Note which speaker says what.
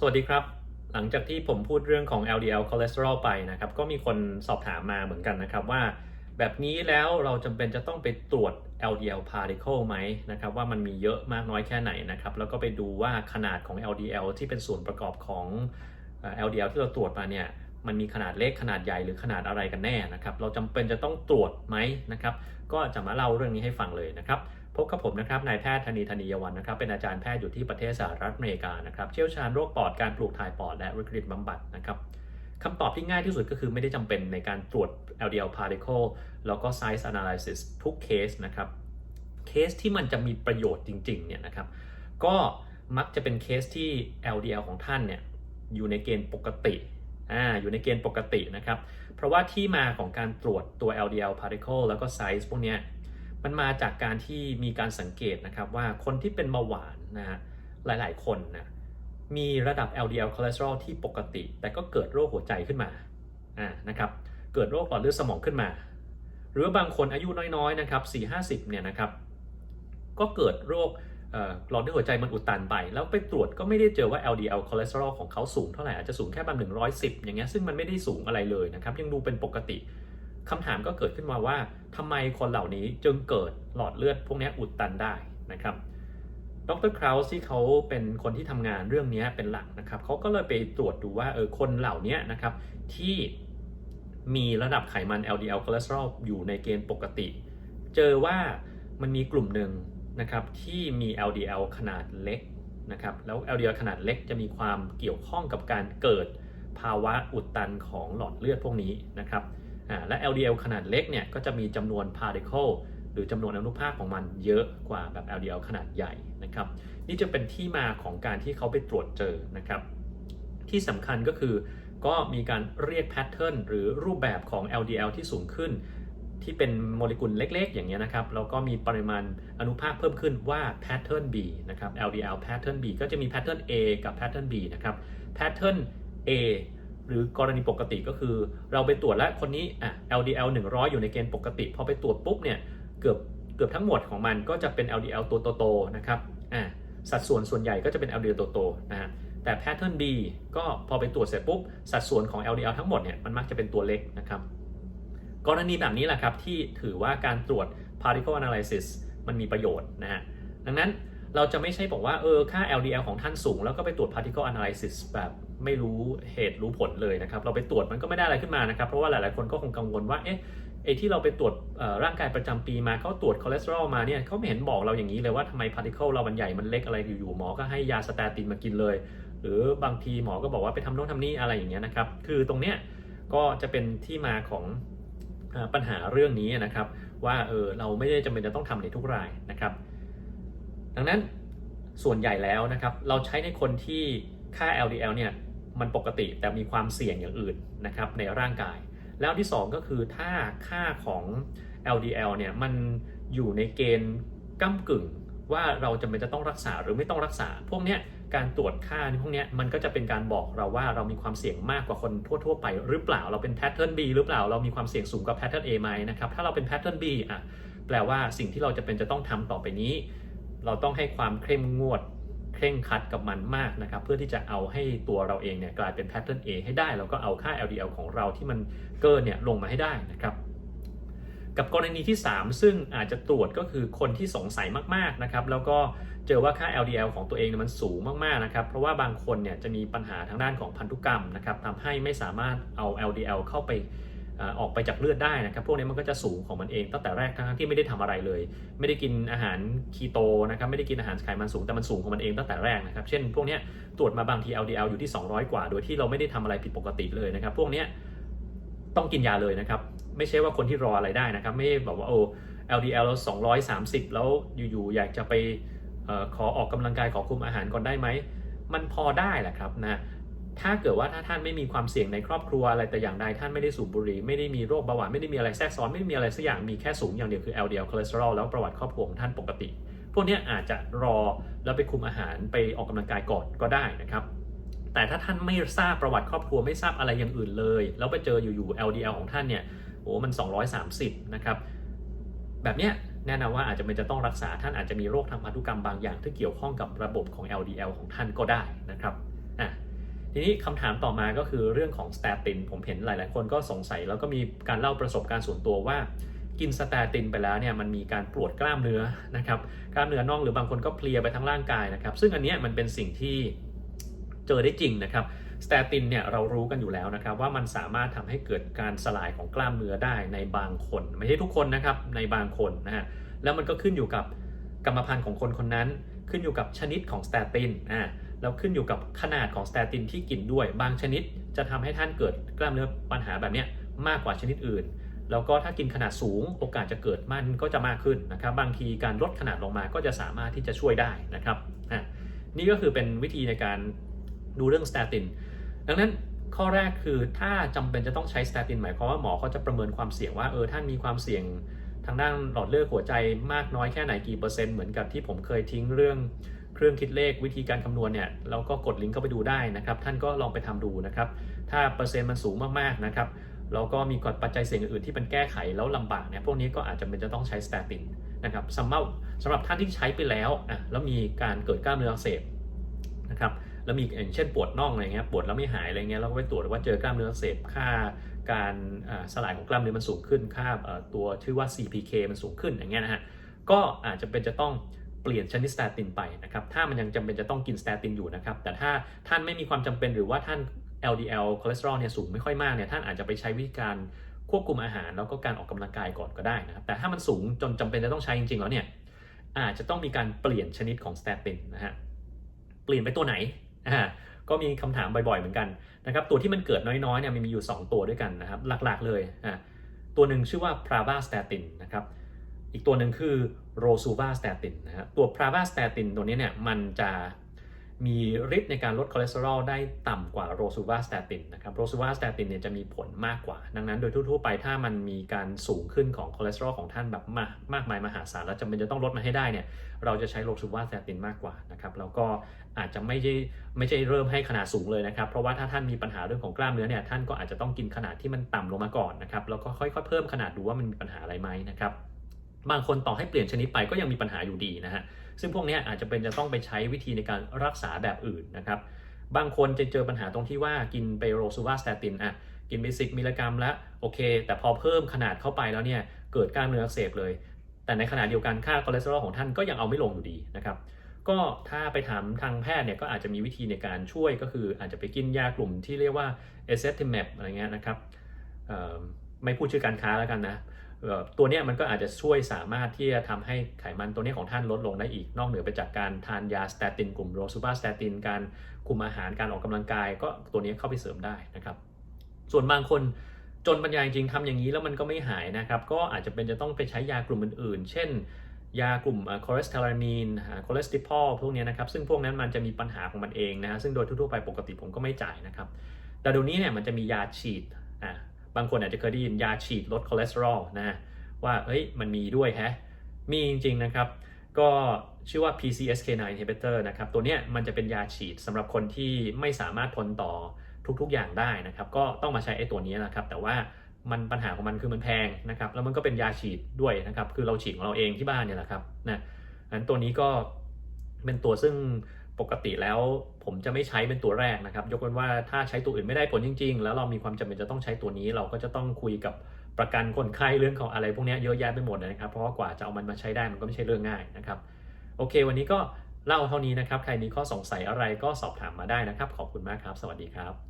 Speaker 1: สวัสดีครับ หลังจากที่ผมพูดเรื่องของ LDL cholesterol ไปนะครับ ก็มีคนสอบถามมาเหมือนกันนะครับว่า แบบนี้แล้วเราจำเป็นจะต้องไปตรวจ LDL particle ไหมนะครับ ว่ามันมีเยอะมากน้อยแค่ไหนนะครับ แล้วก็ไปดูว่าขนาดของ LDL ที่เป็นส่วนประกอบของ LDL ที่เราตรวจมาเนี่ยมันมีขนาดเล็กขนาดใหญ่หรือขนาดอะไรกันแน่นะครับ เราจำเป็นจะต้องตรวจไหมนะครับ ก็จะมาเล่าเรื่องนี้ให้ฟังเลยนะครับ พบกับผมนะครับนายแพทย์ธนีธนียวันนะครับเป็นอาจารย์แพทย์อยู่ที่ประเทศสหรัฐอเมริกานะครับเชี่ยวชาญโรคปอดการปลูกถ่ายปอดและวิกฤตบำบัดนะครับคำตอบที่ง่ายที่สุดก็คือไม่ได้จำเป็นในการตรวจ LDL particle แล้วก็ size analysis ทุกเคสนะครับเคสที่มันจะมีประโยชน์จริงๆเนี่ยนะครับก็มักจะเป็นเคสที่ LDL ของท่านเนี่ยอยู่ในเกณฑ์ปกติอ่าอยู่ในเกณฑ์ปกตินะครับ เพราะว่าที่มาของการตรวจตัว LDL particle แล้วก็ size พวกเนี้ย มันมาจากการที่มีการสังเกตนะครับว่าคนที่เป็นเบาหวานนะฮะหลายๆ คนนะมีระดับ LDL cholesterol ที่ปกติ แต่ก็เกิดโรคหัวใจขึ้นมาอ่านะครับเกิดโรคหลอดเลือดสมองขึ้นมา หรือบางคนอายุน้อยๆนะครับ4 50เนี่ยนะครับก็เกิดโรคหลอดเลือดหัวใจมันอุดตันไป แล้วไปตรวจก็ไม่ได้เจอว่า LDL cholesterol ของเขาสูงเท่าไหร่ อาจจะสูงแค่ประมาณ110 อย่างเงี้ยซึ่งมันไม่ได้สูงอะไรเลยนะครับ ยังดูเป็นปกติ คำถามก็เกิดขึ้นมาว่าทำไมคนเหล่านี้จึงเกิดหลอดเลือดพวกนี้อุดตันได้นะครับดรคราวส์ที่เขาเป็นคนที่ทำงานเรื่องนี้เป็นหลักนะครับเขาก็เลยไปตรวจดูว่าเออคนเหล่านี้นะครับที่มีระดับไขมัน LDL cholesterol อยู่ในเกณฑ์ปกติ เจอว่ามันมีกลุ่มหนึ่งนะครับที่มี LDL ขนาดเล็กนะครับแล้ว LDL ขนาดเล็กจะมีความเกี่ยวข้องกับการเกิดภาวะอุดตันของหลอดเลือดพวกนี้นะครับ และ LDL ขนาดเล็กเนี่ยก็จะมีจำนวน particle หรือจำนวนอนุภาคของมันเยอะกว่าแบบ LDL ขนาดใหญ่นะครับนี่จะเป็นที่มาของการที่เขาไปตรวจเจอนะครับที่สำคัญก็คือก็มีการเรียกแพทเทิร์นหรือรูปแบบของ LDL ที่สูงขึ้น ที่เป็นโมเลกุลเล็กๆ อย่างเงี้ยนะครับแล้วก็มีปริมาณอนุภาคเพิ่มขึ้นว่า pattern B นะครับ LDL pattern B ก็จะมี pattern A กับ pattern B นะครับ pattern A หรือกรณีปกติก็คือ เราไปตรวจแล้วคนนี้อะ LDL 100 อยู่ในเกณฑ์ปกติ พอไปตรวจปุ๊บเนี่ยเกือบเกือบทั้งหมดของมันก็จะเป็น LDL ตัวโตๆนะครับอะสัดส่วนส่วนใหญ่ก็จะเป็น LDL ตัวโตนะฮะแต่ pattern B ก็พอไปตรวจเสร็จปุ๊บ สัดส่วนของ LDL ทั้งหมดเนี่ยมันมักจะเป็นตัวเล็กนะครับกรณีแบบนี้แหละครับที่ถือว่าการตรวจ particle analysis มันมีประโยชน์นะฮะดังนั้นเราจะไม่ใช่บอกว่าเออค่า LDL ของท่านสูง แล้วก็ไปตรวจ particle analysis แบบ ไม่รู้เหตุรู้ผลเลยนะครับ เราไปตรวจมันก็ไม่ได้อะไรขึ้นมานะครับ เพราะว่าหลาย ๆ คนก็คงกังวลว่า เอ๊ะไอ้ที่เราไปตรวจร่างกายประจำปีมาเขาตรวจคอเลสเตอรอลมาเนี่ยเขาไม่เห็นบอกเราอย่างนี้เลยว่าทำไม particle เรามันใหญ่มันเล็กอะไรอยู่ๆหมอก็ให้ยาสเตตินมากินเลย หรือบางทีหมอก็บอกว่าไปทำโน่นทำนี่อะไรอย่างเงี้ยนะครับ คือตรงเนี้ยก็จะเป็นที่มาของปัญหาเรื่องนี้นะครับว่าเออเราไม่ได้จำเป็นจะต้องทำในทุกรายนะครับ ดังนั้นส่วนใหญ่แล้วนะครับเราใช้ในคนที่ค่า LDL เนี่ย มันปกติแต่มีความเสี่ยงอย่างอื่นนะครับในร่างกาย แล้วที่ 2 ก็คือถ้าค่าของ LDL เนี่ยมันอยู่ในเกณฑ์ก้ากึ่ง ว่าเราจะเป็นจะต้องรักษาหรือไม่ต้องรักษา พวกเนี้ยการตรวจค่าพวกเนี้ยมันก็จะเป็นการบอกเราว่าเรามีความเสี่ยงมากกว่าคนทั่ว ๆ ไป หรือเปล่าเราเป็น pattern B หรือเปล่าเรามีความเสี่ยงสูงกว่า pattern A ไหมนะครับถ้าเราเป็น pattern B อะแปลว่าสิ่งที่เราจะเป็นจะต้องทำต่อไปนี้ เราต้องให้ความเข้มงวด เคร่งคัดกับมันมากนะครับ เพื่อที่จะเอาให้ตัวเราเองเนี่ยกลายเป็น pattern A ให้ได้ แล้วก็เอาค่า LDL ของเราที่มันเกินเนี่ยลงมาให้ได้นะครับ กับกรณีที่ 3 ซึ่งอาจจะตรวจก็คือคนที่สงสัยมากๆนะครับ แล้วก็เจอว่าค่า LDL ของตัวเองเนี่ยมันสูงมากๆนะครับ เพราะว่าบางคนเนี่ยจะมีปัญหาทางด้านของพันธุกรรมนะครับทำให้ไม่สามารถเอา LDL เข้าไป ออกไปจากเลือดได้นะครับ พวกนี้มันก็จะสูงของมันเองตั้งแต่แรกทั้งที่ไม่ได้ทำอะไรเลย ไม่ได้กินอาหารคีโตนะครับไม่ได้กินอาหารไขมันสูงแต่มันสูงของมันเองตั้งแต่แรกนะครับ เช่น พวกนี้ตรวจมาบางที LDL อยู่ที่ 200 กว่า โดยที่เราไม่ได้ทำอะไรผิดปกติเลยนะครับ พวกนี้ต้องกินยาเลยนะครับ ไม่ใช่ว่าคนที่รออะไรได้นะครับ ไม่บอกว่าโอ้ LDL เรา230 แล้วอยู่ๆอยากจะไปออขอออกกำลังกายขอคุมอาหารก่อนได้ไหมมันพอได้แหละครับนะ ถ้าเกิดว่าถ้าท่านไม่มีความเสี่ยงในครอบครัวอะไรแต่อย่างใดท่านไม่ได้สูบบุหรี่ไม่ได้มีโรคเบาหวานไม่ได้มีอะไรแทรกซ้อนไม่ได้มีอะไรสักอย่างมีแค่สูงอย่างเดียวคือ LDL คอเลสเตอรอลแล้วประวัติครอบครัวของท่านปกติ พวกนี้อาจจะรอแล้วไปคุมอาหารไปออกกำลังกายก่อนก็ได้นะครับแต่ถ้าท่านไม่ทราบประวัติครอบครัวไม่ทราบอะไรอย่างอื่นเลย แล้วไปเจออยู่ๆ LDL ของท่านเนี่ยโอ้มัน 230 นะครับแบบเนี้ยแน่นอนว่าอาจจะเป็นจะต้องรักษาท่านอาจจะมีโรคทางพันธุกรรมบางอย่างที่เกี่ยวข้องกับระบบของ LDL ของท่านก็ได้นะครับอะ ทีนี้คำถามต่อมาก็คือเรื่องของสเตติน ผมเห็นหลาย ๆ คนก็สงสัยแล้วก็มีการเล่าประสบการณ์ส่วนตัวว่า กินสเตตินไปแล้วเนี่ยมันมีการปวดกล้ามเนื้อนะครับกล้ามเนื้อน่องหรือบางคนก็เพลียไปทั้งร่างกายนะครับ ซึ่งอันนี้มันเป็นสิ่งที่เจอได้จริงนะครับสเตตินเนี่ยเรารู้กันอยู่แล้วนะครับว่ามันสามารถทำให้เกิดการสลายของกล้ามเนื้อได้ในบางคน ไม่ใช่ทุกคนนะครับในบางคนนะฮะแล้วมันก็ขึ้นอยู่กับกรรมพันธุ์ของคนคนนั้น ขึ้นอยู่กับชนิดของสเตตินอ่า แล้วขึ้นอยู่กับขนาดของสเตตินที่กินด้วย บางชนิดจะทำให้ท่านเกิดกล้ามเนื้อปัญหาแบบนี้มากกว่าชนิดอื่น แล้วก็ถ้ากินขนาดสูงโอกาสจะเกิดมันก็จะมากขึ้นนะครับ บางทีการลดขนาดลงมาก็จะสามารถที่จะช่วยได้นะครับนี่ก็คือเป็นวิธีในการดูเรื่องสเตติน ดังนั้นข้อแรกคือถ้าจำเป็นจะต้องใช้สเตตินหมายความว่าหมอเขาจะประเมินความเสี่ยงว่าเออท่านมีความเสี่ยงทางด้านหลอดเลือดหัวใจมากน้อยแค่ไหนกี่เปอร์เซ็นต์เหมือนกับที่ผมเคยทิ้งเรื่อง เครื่องคิดเลขวิธีการคำนวณเนี่ยเราก็กดลิงก์เข้าไปดูได้นะครับ ท่านก็ลองไปทำดูนะครับ ถ้าเปอร์เซ็นต์มันสูงมากๆนะครับแล้วก็มีกฎปัจจัยเสี่ยงอื่นๆที่เป็นแก้ไขแล้วลำบากเนี่ยพวกนี้ก็อาจจะเป็นจะต้องใช้สเตตินนะครับสำหรับสำหรับท่านที่ใช้ไปแล้วอะแล้วมีการเกิดกล้ามเนื้ออักเสบนะครับแล้วมีอย่างเช่นปวดน่องอะไรเงี้ยปวดแล้วไม่หายอะไรเงี้ยเราก็ไปตรวจว่าเจอกล้ามเนื้ออักเสบค่าการสลายของกล้ามเนื้อมันสูงขึ้นค่าตัวชื่อว่า CPK มันสูงขึ้นอย่างเงี้ยนะฮะก็อาจจะเป็นจะต้อง เปลี่ยนชนิดสเตตินไปนะครับ ถ้ามันยังจำเป็นจะต้องกินสเตตินอยู่นะครับ แต่ถ้าท่านไม่มีความจำเป็นหรือว่าท่าน LDL คอเลสเตอรอลเนี่ยสูงไม่ค่อยมากเนี่ย ท่านอาจจะไปใช้วิธีการควบคุมอาหารแล้วก็การออกกำลังกายก่อนก็ได้นะครับ แต่ถ้ามันสูงจนจำเป็นจะต้องใช้จริงๆแล้วเนี่ย อาจจะต้องมีการเปลี่ยนชนิดของสเตตินนะฮะ เปลี่ยนไปตัวไหนอ่าก็มีคำถามบ่อยๆเหมือนกันนะครับ ตัวที่มันเกิดน้อยๆเนี่ยมันมีอยู่ 2 ตัวด้วยกันนะครับ หลักๆเลยอ่าตัวหนึ่งชื่อว่า pravastatin นะครับ อีกตัวหนึ่งคือ rosuvastatin นะฮะตัว pravastatin ตัวนี้เนี่ยมันจะมีฤทธิ์ในการลดคอเลสเตอรอลได้ต่ำกว่าโรซูวาสเตตินนะครับโรซูวาสเตตินเนี่ยจะมีผลมากกว่า ดังนั้นโดยทั่วๆไปถ้ามันมีการสูงขึ้นของคอเลสเตอรอลของท่านแบบมากมากมายมหาศาลแล้วจำเป็นจะต้องลดมาให้ได้เนี่ยเราจะใช้โรซูวาสเตตินมากกว่านะครับแล้วก็อาจจะไม่ใช่ไม่ใช่เริ่มให้ขนาดสูงเลยนะครับ เพราะว่าถ้าท่านมีปัญหาเรื่องของกล้ามเนื้อเนี่ยท่านก็อาจจะต้องกินขนาดที่มันต่ำลงมาก่อนนะครับแล้วก็ค่อยๆเพิ่มขนาดดูว่ามันมีปัญหาอะไรไหมนะครับ บางคนต่อให้เปลี่ยนชนิดไปก็ยังมีปัญหาอยู่ดีนะฮะ ซึ่งพวกนี้อาจจะเป็นจะต้องไปใช้วิธีในการรักษาแบบอื่นนะครับ บางคนจะเจอปัญหาตรงที่ว่ากินไปโรซูวาสเตตินอะ กินไปสิมิลลิกรัมแล้วโอเค แต่พอเพิ่มขนาดเข้าไปแล้วเนี่ย เกิดกล้ามเนื้ออักเสบเลย แต่ในขณะเดียวกันค่าคอเลสเตอรอลของท่านก็ยังเอาไม่ลงอยู่ดีนะครับ ก็ถ้าไปถามทางแพทย์เนี่ยก็อาจจะมีวิธีในการช่วยก็คืออาจจะไปกินยากลุ่มที่เรียกว่าเอเซติมบอะไรเงี้ยนะครับไม่พูดชื่อการค้าแล้วกันนะ ตัวนี้มันก็อาจจะช่วยสามารถที่จะทำให้ไขมันตัวนี้ของท่านลดลงได้อีก นอกเหนือไปจากการทานยาสเตตินกลุ่มโรซูบาสเตตินการคุมอาหารการออกกำลังกาย ก็ตัวนี้เข้าไปเสริมได้นะครับ ส่วนบางคนจนปัญญาจริงทำอย่างนี้แล้วมันก็ไม่หายนะครับ ก็อาจจะเป็นจะต้องไปใช้ยากลุ่มอื่นๆ เช่น ยากลุ่มคอเลสเตอรอลีนคอเลสติพอลพวกนี้นะครับ ซึ่งพวกนั้นมันจะมีปัญหาของมันเองนะฮะซึ่งโดยทั่วๆไปปกติผมก็ไม่จ่ายนะครับ แต่เดี๋ยวนี้เนี่ยมันจะมียาฉีดอ่า บางคนอาจจะเคยได้ยินยาฉีดลดคอเลสเตอรอลนะว่าเฮ้ยมันมีด้วยแฮะมีจริงๆนะครับ ก็ชื่อว่า PCSK9 inhibitor นะครับตัวเนี้ยมันจะเป็นยาฉีดสำหรับคนที่ไม่สามารถทนต่อทุกๆอย่างได้นะครับ ก็ต้องมาใช้ไอ้ตัวนี้นะครับ แต่ว่ามันปัญหาของมันคือมันแพงนะครับ แล้วมันก็เป็นยาฉีดด้วยนะครับ คือเราฉีดของเราเองที่บ้านเนี่ยแหละครับนะอันตัวนี้ก็เป็นตัวซึ่ง ปกติแล้วผมจะไม่ใช้เป็นตัวแรกนะครับ ยกเว้นว่าถ้าใช้ตัวอื่นไม่ได้ผลจริง ๆ แล้วเรามีความจำเป็นจะต้องใช้ตัวนี้เราก็จะต้องคุยกับประกันคนไข้เรื่องของอะไรพวกนี้เยอะแยะไปหมดนะครับ เพราะว่ากว่าจะเอามันมาใช้ได้มันก็ไม่ใช่เรื่องง่ายนะครับ โอเค วันนี้ก็เล่าเท่านี้นะครับ ใครมีข้อสงสัยอะไรก็สอบถามมาได้นะครับ ขอบคุณมากครับ สวัสดีครับ